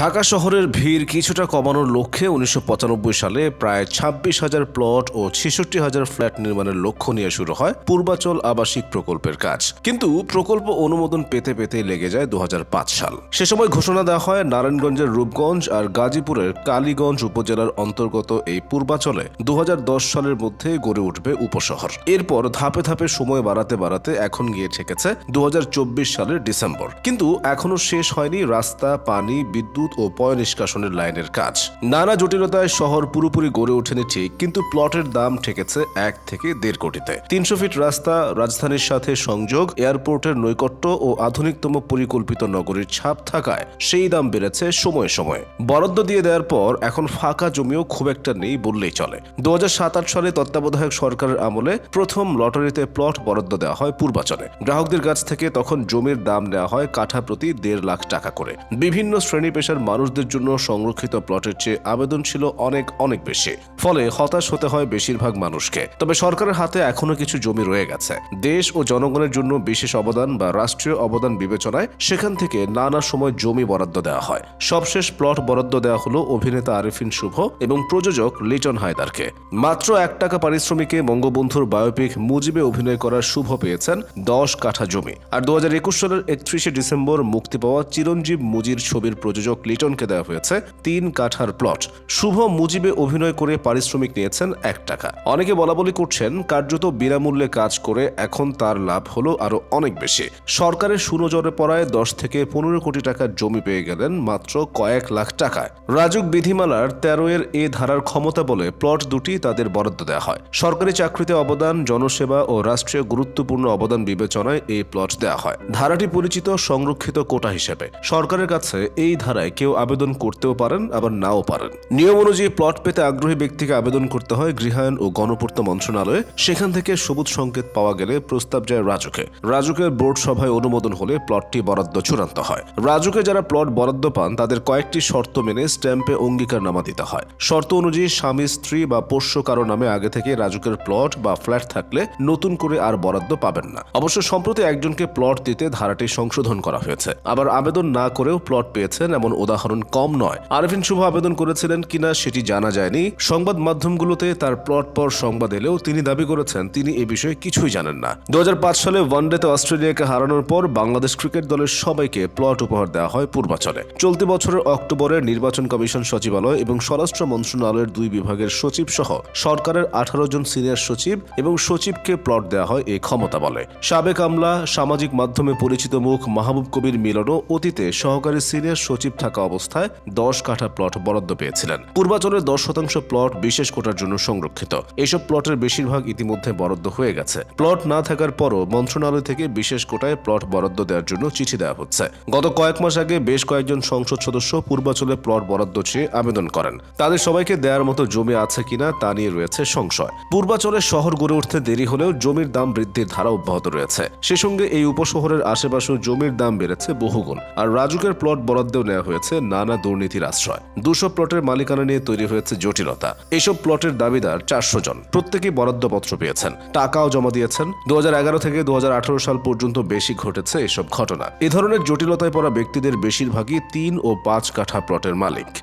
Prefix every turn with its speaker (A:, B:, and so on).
A: ঢাকা শহরের ভিড় কিছুটা কমানোর লক্ষ্যে উনিশশো পঁচানব্বই সালে প্রায় ছাব্বিশ হাজার প্লট ও ছেষট্টি হাজার ফ্ল্যাট নির্মাণের লক্ষ্য নিয়ে শুরু হয় পূর্বাচল আবাসিক প্রকল্পের কাজ। কিন্তু প্রকল্প অনুমোদন পেতে পেতে লেগে যায় দু হাজার পাঁচ সাল। সে সময় ঘোষণা দেওয়া হয়, নারায়ণগঞ্জের রূপগঞ্জ আর গাজীপুরের কালীগঞ্জ উপজেলার অন্তর্গত এই পূর্বাচলে দু হাজার দশ সালের মধ্যে গড়ে উঠবে উপশহর। এরপর ধাপে ধাপে সময় বাড়াতে বাড়াতে এখন গিয়ে ঠেকেছে দু হাজার চব্বিশ সালের ডিসেম্বর। কিন্তু এখনও শেষ হয়নি রাস্তা, পানি, বিদ্যুৎ ও পয় নিষ্কাশনের লাইনের কাজ। নানা জটিলতায় শহর পুরোপুরি গড়ে ওঠেনি ঠিক, কিন্তু প্লটের দাম ঠেকেছে এক থেকে দেড় কোটিতে। তিনশো ফিট রাস্তা, রাজধানীর সাথে সংযোগ, এয়ারপোর্টের নৈকট্য ও আধুনিকতম পরিকল্পিত নগরীর ছাপ থাকায় সেই দাম বেড়েছে সময়ে সময়ে। বরাদ্দ দিয়ে দেওয়ার পর এখন ফাঁকা জমিও খুব একটা নেই বললেই চলে। দু সালে তত্ত্বাবধায়ক সরকারের আমলে প্রথম লটারিতে প্লট বরাদ্দ দেওয়া হয় পূর্বাচলে। গ্রাহকদের কাছ থেকে তখন জমির দাম নেওয়া হয় কাঠা প্রতি দেড় লাখ টাকা করে। বিভিন্ন শ্রেণি পেশার মানুষদের জন্য সংরক্ষিত প্লটের চেয়ে আবেদন ছিল অনেক অনেক বেশি। ফলে হতাশ হতে হয় বেশিরভাগ মানুষকে। তবে সরকারের হাতে এখনও কিছু জমি রয়ে গেছে। দেশ ও জনগণের জন্য বিশেষ অবদান বা রাষ্ট্রীয় অবদান বিবেচনায় সেখান থেকে নানা সময় জমি বরাদ্দ দেওয়া হয়। সবশেষ প্লট বরাদ্দ দেওয়া হলো অভিনেতা আরিফিন শুভ এবং প্রযোজক লিটন হায়দারকে। মাত্র এক টাকা পারিশ্রমিকে বঙ্গবন্ধুর বায়োপিক মুজিবে অভিনয় করার শুভ পেয়েছেন দশ কাঠা জমি। আর দু হাজার একুশ সালের একত্রিশে ডিসেম্বর মুক্তি পাওয়া চিরঞ্জীব মুজির ছবির প্রযোজক লিটনকে দেওয়া হয়েছে তিন কাঠার প্লট। শুভ মুজিবে অভিনয় করে পারিশ্রমিক নিয়েছেন এক টাকা। অনেকে বলা বলি করছেন, কার্যত বিনামূল্যে কাজ করে এখন তার লাভ হলো আরও অনেক বেশি। সরকারের সুনজরে পড়ায় দশ থেকে পনেরো কোটি টাকার জমি পেয়ে গেলেন মাত্র কয়েক লাখ টাকায় রাজুক বিধিমালার তেরো এর এ ধারার ক্ষমতা বলে প্লট দুটি তাদের বরাদ্দ দেওয়া হয়। সরকারি চাকরিতে অবদান, জনসেবা ও রাষ্ট্রীয় গুরুত্বপূর্ণ অবদান বিবেচনায় এই প্লট দেওয়া হয়। ধারাটি পরিচিত সংরক্ষিত কোটা হিসেবে। সরকারের কাছে এই ধারায় কেউ আবেদন করতেও পারেন, আবার নাও পারেন। নিয়ম অনুযায়ী প্লট পেতে আগ্রহী ব্যক্তিকে আবেদন করতে হয় গৃহায়ন ও গণপূর্ত মন্ত্রণালয়ে। সেখান থেকে সবুজ সংকেত পাওয়া গেলে প্রস্তাব যায় রাজুকে। রাজুকের বোর্ড সভায় অনুমোদন হলে প্লটটি বরাদ্দ চূড়ান্ত হয়। রাজুকে যারা প্লট বরাদ্দ পান, তাদের কয়েকটি শর্ত মেনে স্ট্যাম্পে অঙ্গীকারনামা দিতে হয়। শর্ত অনুযায়ী স্বামী, স্ত্রী বা পোষ্য কারও নামে আগে থেকে রাজুকের প্লট বা ফ্ল্যাট থাকলে নতুন করে আর বরাদ্দ পাবেন না। অবশ্য সম্প্রতি একজনকে প্লট দিতে ধারাটি সংশোধন করা হয়েছে। আবার আবেদন না করেও প্লট পেয়েছেন এমন উদাহরণ কম নয়। আরফিন শুভ আবেদন করেছিলেন কিনা সেটি জানা যায়নি। সংবাদ মাধ্যমগুলোতে তার প্লট পর সংবাদ এলেও তিনি দাবি করেছেন, তিনি এ বিষয়ে কিছুই জানেন না। দু সালে ওয়ানডেতে অস্ট্রেলিয়াকে হারানোর পর বাংলাদেশ ক্রিকেট দলের সবাইকে প্লট উপহার দেওয়া হয় পূর্বাচলে। চলতি বছরের অক্টোবরে নির্বাচন কমিশন সচিবালয় এবং স্বরাষ্ট্র মন্ত্রণালয়ের দুই বিভাগের সচিব সহ সরকারের আঠারো জন সিনিয়র সচিব এবং সচিবকে প্লট দেওয়া হয় এই ক্ষমতা বলে। সাবেক আমলা, সামাজিক মাধ্যমে পরিচিত মুখ মাহবুব কবির মিলনও অতীতে সহকারী সিনিয়র সচিব থাকা অবস্থায় দশ কাঠা প্লট বরাদ্দ পেয়েছিলেন। পূর্বাচলের দশ শতাংশ প্লট বিশেষ কোটার জন্য সংরক্ষিত। এসব প্লটের বেশিরভাগ ইতিমধ্যে বরাদ্দ হয়ে গেছে। প্লট না থাকার পরও মন্ত্রণালয় থেকে বিশেষ কোটায় প্লট বরাদ্দ দেওয়ার জন্য চিঠি দেওয়া হচ্ছে। গত কয়েক মাস আগে বেশ কয়েকজন সংসদ সদস্য পূর্বাচলে প্লট বরাদ্দ চেয়ে আবেদন করেন। তাদের সবাইকে দেওয়ার মতো জমি আছে কিনা তা নিয়ে রয়েছে সংশয়। পূর্বাচলে শহর গড়ে উঠতে দেরি হলেও জমির দাম বৃদ্ধির ধারা অব্যাহত রয়েছে। সে সঙ্গে এই উপশহরের আশেপাশেও জমির দাম বেড়েছে বহুগুণ। আর রাজুকের প্লট বরাদ্দেও নেওয়া হয়েছে। নানা দুর্নীতির আশ্রয়। দুশো প্লটের মালিকানা নিয়ে তৈরি হয়েছে জটিলতা। এসব প্লটের দাবিদার চারশো জন। প্রত্যেকেই বরাদ্দপত্র পেয়েছেন। টাকাও জমা দিয়েছেন। দু হাজার এগারো থেকে দু হাজার আঠারো সাল পর্যন্ত বেশি ঘটেছে এসব ঘটনা। এ ধরনের জটিলতায় পড়া ব্যক্তিদের বেশিরভাগই তিন ও পাঁচ কাঠা প্লটের মালিক।